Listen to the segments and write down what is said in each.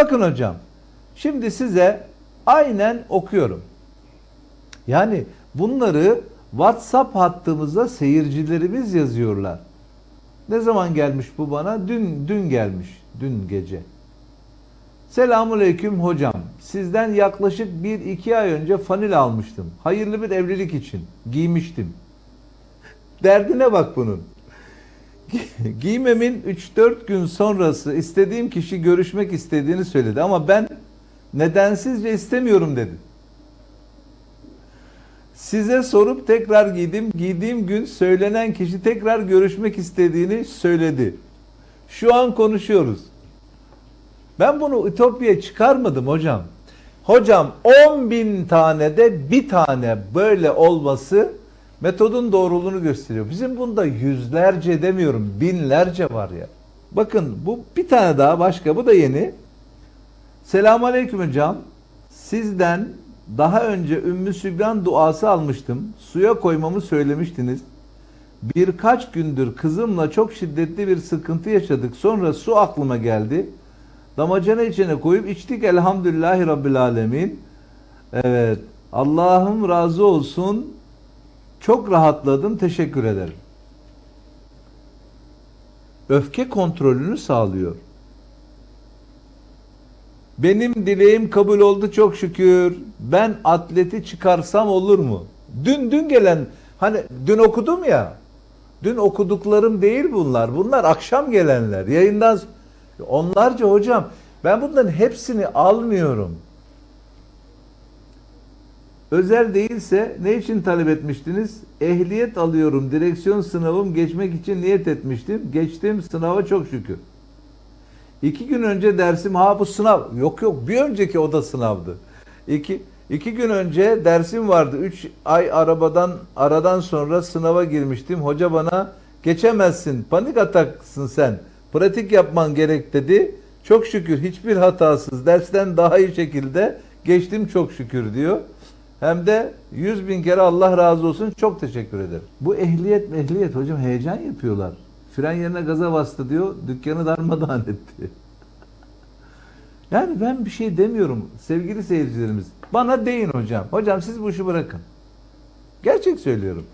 Bakın hocam. Şimdi size aynen okuyorum. Yani bunları WhatsApp hattımıza seyircilerimiz yazıyorlar. Ne zaman gelmiş bu bana? Dün dün gelmiş. Dün gece. Selamünaleyküm hocam. Sizden yaklaşık 1-2 ay önce fanil almıştım. Hayırlı bir evlilik için. Giymiştim. Derdine bak bunun. Giymemin 3-4 gün sonrası istediğim kişi görüşmek istediğini söyledi ama ben nedensizce istemiyorum dedi. Size sorup tekrar giydim. Giydiğim gün söylenen kişi tekrar görüşmek istediğini söyledi. Şu an konuşuyoruz. Ben bunu Ütopya çıkarmadım hocam. Hocam 10 bin tane de bir tane böyle olması metodun doğruluğunu gösteriyor. Bizim bunda yüzlerce demiyorum binlerce var ya. Bakın bu bir tane daha başka bu da yeni. Selamun Aleyküm hocam. Sizden daha önce Ümmü Sübyan duası almıştım. Suya koymamı söylemiştiniz. Birkaç gündür kızımla çok şiddetli bir sıkıntı yaşadık. Sonra su aklıma geldi. Damacana içine koyup içtik elhamdülillahi rabbil alemin. Evet. Allah'ım razı olsun. Çok rahatladım. Teşekkür ederim. Öfke kontrolünü sağlıyor. Benim dileğim kabul oldu çok şükür. Ben atleti çıkarsam olur mu? Dün dün gelen hani dün okudum ya. Dün okuduklarım değil bunlar. Bunlar akşam gelenler. Yayından onlarca hocam. Ben bunların hepsini almıyorum. Özel değilse ne için talep etmiştiniz? Ehliyet alıyorum. Direksiyon sınavım geçmek için niyet etmiştim. Geçtim sınava çok şükür. İki gün önce dersim ha bu sınav. Yok yok bir önceki o da sınavdı. İki, iki gün önce dersim vardı. Üç ay arabadan aradan sonra sınava girmiştim. Hoca bana geçemezsin panik ataksın sen. Pratik yapman gerek dedi. Çok şükür hiçbir hatasız dersten daha iyi şekilde geçtim çok şükür diyor. Hem de yüz bin kere Allah razı olsun çok teşekkür ederim. Bu ehliyet ehliyet hocam heyecan yapıyorlar. Fren yerine gaza bastı diyor. Dükkanı darmadağın etti. Yani ben bir şey demiyorum sevgili seyircilerimiz. Bana deyin hocam. Hocam siz bu işi bırakın. Gerçek söylüyorum.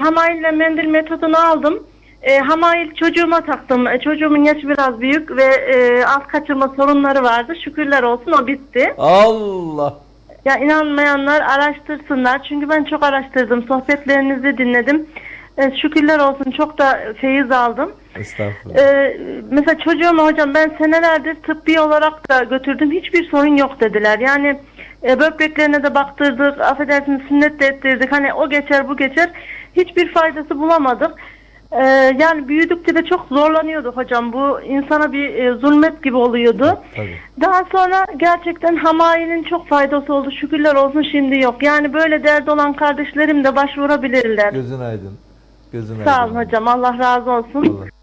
Hamail mendil metodunu aldım. E, hamail çocuğuma taktım. E, çocuğumun yaşı biraz büyük ve e, alt kaçırma sorunları vardı. Şükürler olsun o bitti. Allah. Ya inanmayanlar araştırsınlar. Çünkü ben çok araştırdım. Sohbetlerinizi dinledim. E, şükürler olsun çok da feyiz aldım. Estağfurullah. Ee, mesela çocuğuma hocam ben senelerdir tıbbi olarak da götürdüm. Hiçbir sorun yok dediler. Yani e, böbreklerine de baktırdık. Affedersiniz sünnet de ettirdik. Hani o geçer bu geçer. Hiçbir faydası bulamadık. Ee, yani büyüdükçe de çok zorlanıyorduk hocam. Bu insana bir e, zulmet gibi oluyordu. Tabii. Daha sonra gerçekten hamayinin çok faydası oldu. Şükürler olsun şimdi yok. Yani böyle derdi olan kardeşlerim de başvurabilirler. Gözün aydın. Gözün Sağ aydın. olun hocam. Allah razı olsun. Allah.